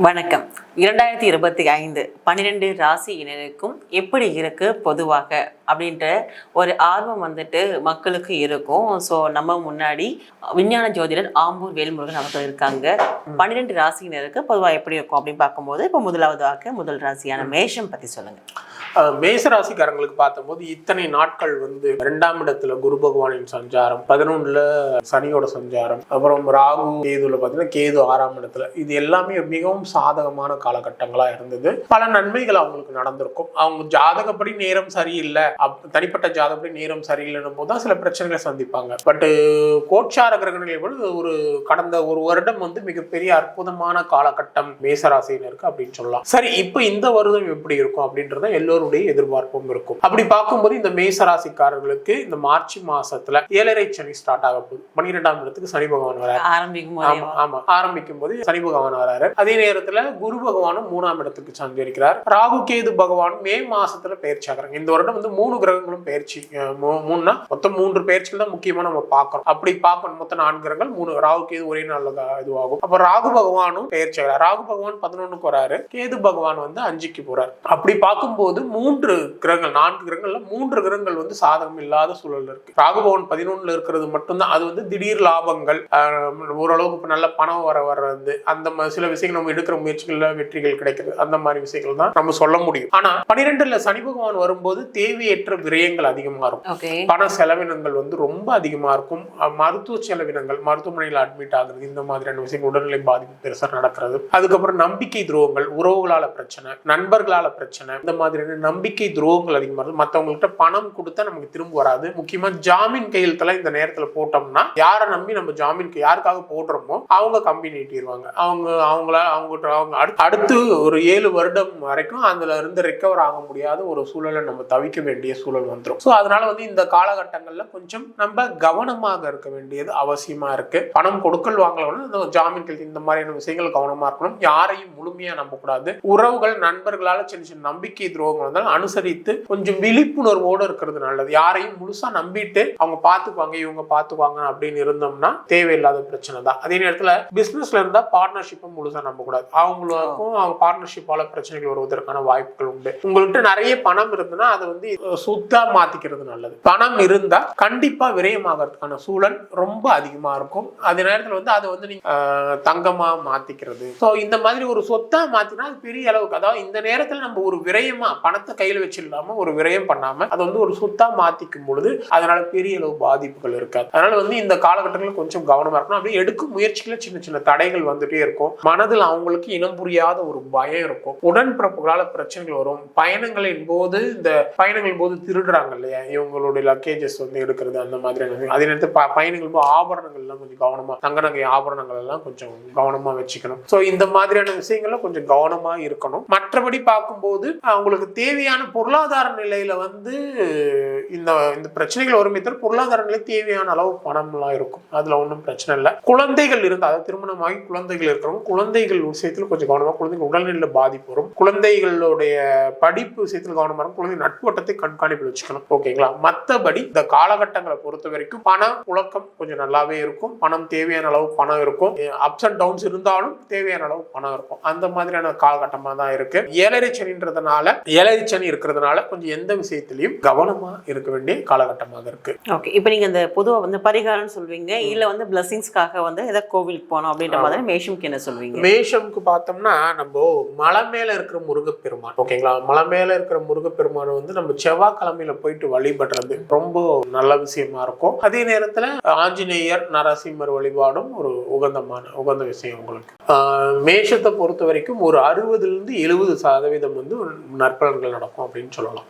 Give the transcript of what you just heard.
வணக்கம். இரண்டாயிரத்தி இருபத்தி ஐந்து பன்னிரெண்டு ராசியினருக்கும் எப்படி இருக்கு பொதுவாக அப்படின்ற ஒரு ஆர்வம் வந்துட்டு மக்களுக்கு இருக்கும். ஸோ நம்ம முன்னாடி விஞ்ஞான ஜோதிடர் ஆம்பூர் வேல்முருகன் அவர்கள் இருக்காங்க. பன்னிரெண்டு ராசியினருக்கு பொதுவாக எப்படி இருக்கும் அப்படின்னு பார்க்கும்போது இப்போ முதலாவதாக முதல் ராசியான மேஷம் பத்தி சொல்லுங்க. மேசராசிக்காரங்களுக்கு பார்த்தபோது இத்தனை நாட்கள் வந்து ரெண்டாம் இடத்துல குரு பகவானின் சஞ்சாரம் பதினொன்றுல சனியோட சஞ்சாரம் அப்புறம் ராகு கேதுல பார்த்தீங்கன்னா கேது ஆறாம் இடத்துல. இது எல்லாமே மிகவும் சாதகமான காலகட்டங்களா இருந்தது. பல நன்மைகள் அவங்களுக்கு நடந்திருக்கும். அவங்க ஜாதகப்படி நேரம் சரியில்லை. அப்- தனிப்பட்ட ஜாதகப்படி நேரம் சரியில்லைன்னும் போது தான் சில பிரச்சனைகளை சந்திப்பாங்க. பட்டு கோட்சார கிரகணிகள் போது ஒரு கடந்த ஒரு வருடம் வந்து மிகப்பெரிய அற்புதமான காலகட்டம் மேசராசினருக்கு அப்படின்னு சொல்லலாம். சரி இப்போ இந்த வருடம் எப்படி இருக்கும் அப்படின்றத எல்லோரும் எல்லோருடைய எதிர்பார்ப்பும் இருக்கும். அப்படி பார்க்கும்போது இந்த மேசராசிக்காரர்களுக்கு இந்த மார்ச் மாசத்துல ஏழரை சனி ஸ்டார்ட் ஆக போகுது. பன்னிரெண்டாம் இடத்துக்கு சனி பகவான் வராரு. ஆரம்பிக்கும் ஆமா ஆமா. ஆரம்பிக்கும் போது சனி பகவான் வராரு. அதே நேரத்துல குரு பகவானும் மூணாம் இடத்துக்கு சஞ்சரிக்கிறார். ராகு கேது பகவான் மே மாசத்துல பயிற்சி ஆகுறாங்க. இந்த வருடம் வந்து மூணு கிரகங்களும் பயிற்சி மூணுனா மொத்தம் மூன்று பயிற்சிகள் தான் முக்கியமா நம்ம பார்க்கறோம் அப்படி பார்க்கணும். மொத்தம் நான்கு கிரகங்கள் மூணு ராகு கேது ஒரே நாள்ல இதுவாகும். அப்ப ராகு பகவானும் பயிற்சி ஆகிறார். ராகு பகவான் பதினொன்னுக்கு வராரு. கேது பகவான் வந்து அஞ்சுக்கு போறார். அப்படி பார்க்கும்போது மூன்று கிரகங்கள் நான்கு கிரகங்கள்ல மூன்று கிரகங்கள் வந்து சாதகம் இல்லாத சூழல் இருக்கு. ராகு பகவான் பதினொன்னுல இருக்கிறது மட்டும்தான். அது வந்து திடீர் லாபங்கள். ஓரளவுக்கு நல்ல பணம் வர வர்றது அந்த சில விஷயங்கள் நம்ம எடுக்கிற முயற்சிகள்ல வெற்றிகள் கிடைக்கிறது அந்த மாதிரி விஷயங்கள் தான் நம்ம சொல்ல முடியும். ஆனா பனிரெண்டுல சனி பகவான் வரும்போது தேவையற்ற விரயங்கள் அதிகமா இருக்கும். பண செலவினங்கள் வந்து ரொம்ப அதிகமா இருக்கும். மருத்துவ செலவினங்கள் மருத்துவமனையில் அட்மிட் ஆகுறது இந்த மாதிரியான விஷயங்கள் உடல்நிலை பாதிப்பு பெருசா நடக்கிறது. அதுக்கப்புறம் நம்பிக்கை துரோகங்கள் உறவுகளால பிரச்சனை நண்பர்களால பிரச்சனை இந்த மாதிரியான நம்பிக்கை துரோகங்கள் அதிகமாக இருக்கு. மற்றவங்கள்ட்ட பணம் கொடுத்தா நமக்கு திரும்ப வராது. முக்கியமா ஜாமீன் கையெழுத்தெல்லாம் இந்த நேரத்தில் போட்டோம்னா யாரை நம்பி நம்ம ஜாமீனுக்கு யாருக்காக போடுறோமோ அவங்க கம்பி நீட்டிடுவாங்க அவங்க அவங்கள அவங்க அவங்க அடுத்து- அடுத்து ஒரு ஏழு வருடம் வரைக்கும் அதுல இருந்து ரெக்கவர் ஆக முடியாத ஒரு சூழலை நம்ம தவிக்க வேண்டிய சூழல் வந்துடும் ஸோ அதனால வந்து இந்த காலகட்டங்களில் கொஞ்சம் நம்ம கவனமாக இருக்க வேண்டியது அவசியமா இருக்கு. பணம் கொடுக்கல் வாங்கலாம் இந்த ஜாமீன் கையெழுத்து இந்த மாதிரியான விஷயங்கள் கவனமாக இருக்கணும். யாரையும் முழுமையாக நம்பக்கூடாது. உறவுகள் நண்பர்களால் சின்ன சின்ன நம்பிக்கை துரோகங்கள் இருந்தாலும் அனுசரித்து கொஞ்சம் விழிப்புணர்வோடு இருக்கிறது நல்லது. யாரையும் முழுசா நம்பிட்டு அவங்க பார்த்துக்குவாங்க இவங்க பார்த்துக்குவாங்க அப்படின்னு இருந்தோம்னா தேவையில்லாத பிரச்சனை தான். அதே நேரத்தில் பிசினஸ்ல இருந்தால் பார்ட்னர்ஷிப்பை முழுசா நம்பக்கூடாது. அவங்களுக்கும் அவங்க பார்ட்னர்ஷிப்பால பிரச்சனைகள் வருவதற்கான வாய்ப்புகள் உண்டு. உங்கள்கிட்ட நிறைய பணம் இருந்ததுன்னா அதை வந்து சுத்தா மாத்திக்கிறது நல்லது. பணம் இருந்தா கண்டிப்பா விரயமாகறதுக்கான சூழல் ரொம்ப அதிகமா இருக்கும். அதே நேரத்தில் வந்து அதை வந்து நீங்க தங்கமா மாத்திக்கிறது. ஸோ இந்த மாதிரி ஒரு சொத்தா மாத்தினா அது பெரிய அளவுக்கு அதாவது இந்த நேரத்தில் நம்ம ஒரு விரயமா பணத்தை கையில வச்சிடலாம ஒரு விரயம் பண்ணாம அதை வந்து ஒரு சொத்தா மாத்திக்கும் பொழுது அதனால பெரிய அளவு பாதிப்புகள் இருக்காது. அதனால வந்து இந்த காலகட்டங்களில் கொஞ்சம் கவனமா இருக்கணும். அப்படியே எடுக்கும் முயற்சிகள சின்ன சின்ன தடைகள் வந்துட்டே இருக்கும். மனதில் அவங்களுக்கு இனம் புரியாத ஒரு பயம் இருக்கும். உடன்பிறப்புகளால பிரச்சனைகள் வரும். பயணங்களின் போது இந்த பயணங்கள் போது திருடுறாங்க இல்லையா? இவங்களுடைய லக்கேஜஸ் வந்து எடுக்கிறது அந்த மாதிரியான அதே நேரத்தில் ப- பயணங்கள் போது ஆபரணங்கள் எல்லாம் கொஞ்சம் கவனமா தங்க நகை ஆபரணங்கள் எல்லாம் கொஞ்சம் கவனமா வச்சுக்கணும். ஸோ இந்த மாதிரியான விஷயங்கள்ல கொஞ்சம் கவனமா இருக்கணும். மற்றபடி பார்க்கும்போது அவங்களுக்கு தேவையான பொருளாதார நிலையில வந்து இந்த இந்த பிரச்சனைகள் வரும் பொருளாதார நிலை தேவையான அளவு பணம்லாம் இருக்கும். அதுல ஒன்றும் பிரச்சனை இல்லை. குழந்தைகள் இருந்தால் அதாவது திருமணமாகி குழந்தைகள் இருக்கிறவங்க குழந்தைகள் விஷயத்தில் கொஞ்சம் கவனமாக குழந்தைகள் உடல்நிலை பாதிப்பு வரும். குழந்தைகளுடைய படிப்பு விஷயத்தில் கவனமாக இருக்கும். குழந்தை நட்போட்டத்தை கண்காணிப்பில் வச்சுக்கணும். ஓகேங்களா மற்றபடி இந்த காலகட்டங்களை பொறுத்த வரைக்கும் பண புழக்கம் கொஞ்சம் நல்லாவே இருக்கும். பணம் தேவையான அளவு பணம் இருக்கும். அப்ஸ் அண்ட் டவுன்ஸ் இருந்தாலும் தேவையான அளவு பணம் இருக்கும். அந்த மாதிரியான காலகட்டமாக தான் இருக்கு. ஏழரை சனின்றதுனால ஏழரை சனி இருக்கிறதுனால கொஞ்சம் எந்த விஷயத்திலையும் கவனமா இருக்க வேண்டிய காலகட்டமாக இருக்கு. ஓகே இப்போ நீங்க இந்த பொதுவா வந்து பரிகாரம்னு சொல்வீங்க. இல்ல வந்து பிளஸிங்ஸ்க்காக வந்து ஏதாவது கோவிலுக்கு போனோம் அப்படின்ற மாதிரி மேஷம்க்கு என்ன சொல்வீங்க? மேஷம்க்கு பார்த்தோம்னா நம்ம மலை மேல இருக்கிற முருகப்பெருமான். ஓகேங்களா மலை மேல இருக்கிற முருகப்பெருமானை வந்து நம்ம செவ்வாய்க்கிழமையில போயிட்டு வழிபடுறது ரொம்ப நல்ல விஷயமா இருக்கும். அதே நேரத்துல ஆஞ்சநேயர் நரசிம்மர் வழிபாடும் ஒரு உகந்தமான உகந்த விஷயம் உங்களுக்கு. மேஷத்தை பொறுத்த வரைக்கும் ஒரு அறுபதுல இருந்து எழுபது சதவீதம் வந்து நற்பலன்கள் நடக்கும் அப்படின்னு சொல்லலாம்.